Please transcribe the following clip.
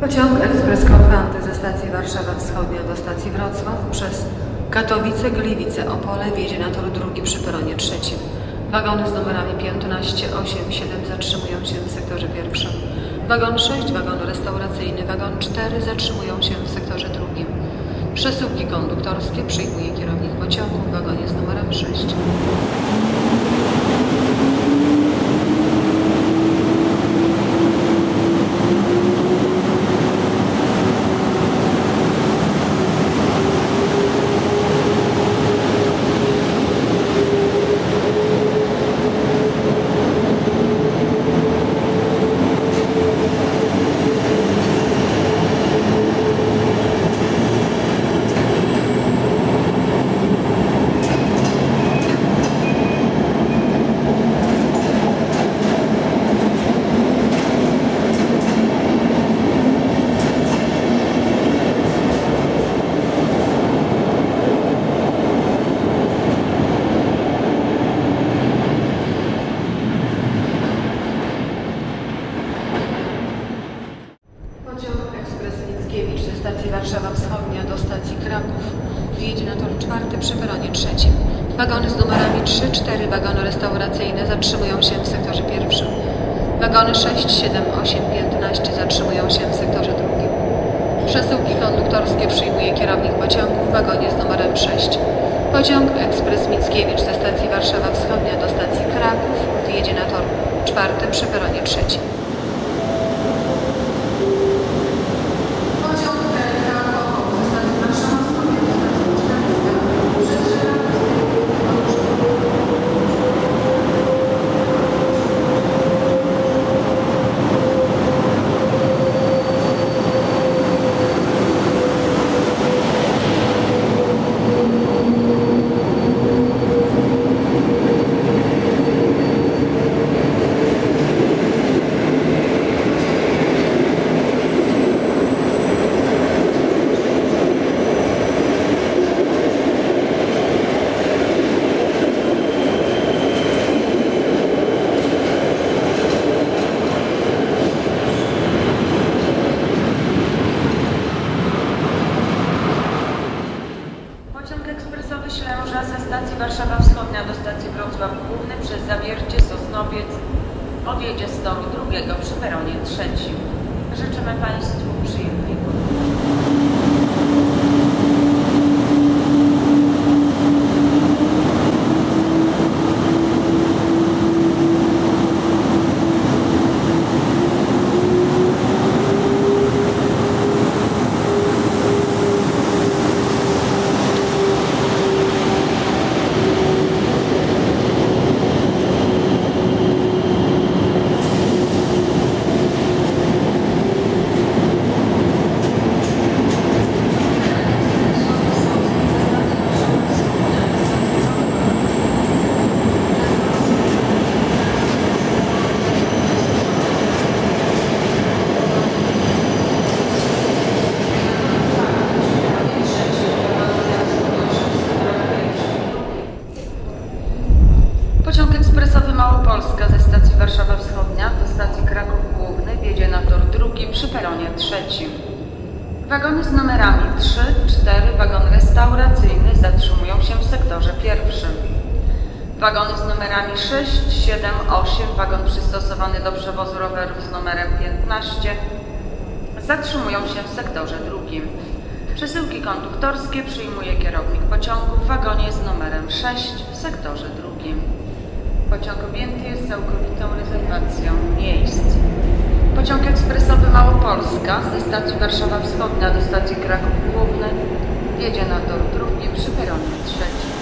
Pociąg ekspres Korfanty ze stacji Warszawa Wschodnia do stacji Wrocław przez Katowice, Gliwice, Opole wjedzie na tor drugi przy peronie trzecim. Wagony z numerami 15, 8, 7 zatrzymują się w sektorze pierwszym. Wagon 6, wagon restauracyjny, wagon 4 zatrzymują się w sektorze drugim. Przesyłki konduktorskie przyjmuje kierownik pociągu w wagonie z numerem 6. Pociąg ekspres Mickiewicz ze stacji Warszawa Wschodnia do stacji Kraków wjedzie na tor czwarty przy peronie trzecim. Wagony z numerami 3, 4 wagony restauracyjne zatrzymują się w sektorze pierwszym. Wagony 6, 7, 8, 15 zatrzymują się w sektorze drugim. Przesyłki konduktorskie przyjmuje kierownik pociągu w wagonie z numerem 6. Pociąg ekspres Mickiewicz ze stacji Warszawa Wschodnia do stacji Kraków wjedzie na tor czwarty przy peronie trzecim. Pociąg Kraków ze stacji Warszawa Wschodnia do stacji Czterska przestrzega Pociąg ekspresowy Ślęża ze stacji Warszawa Wschodnia do stacji Wrocław Główny przez Zawiercie Sosnowiec odjedzie z toru drugiego przy peronie trzecim. Życzymy Państwu przyjemnej Pociąg ekspresowy Małopolska ze stacji Warszawa Wschodnia do stacji Kraków Główny wjedzie na tor drugi przy peronie trzecim. Wagony z numerami 3, 4, wagon restauracyjny zatrzymują się w sektorze pierwszym. Wagony z numerami 6, 7, 8, wagon przystosowany do przewozu rowerów z numerem 15 zatrzymują się w sektorze drugim. Przesyłki konduktorskie przyjmuje kierownik pociągu w wagonie z numerem 6 w sektorze drugim. Pociąg objęty jest całkowitą rezerwacją miejsc. Pociąg ekspresowy Małopolska ze stacji Warszawa Wschodnia do stacji Kraków Główny wjedzie na tor drugi przy peronie trzecim.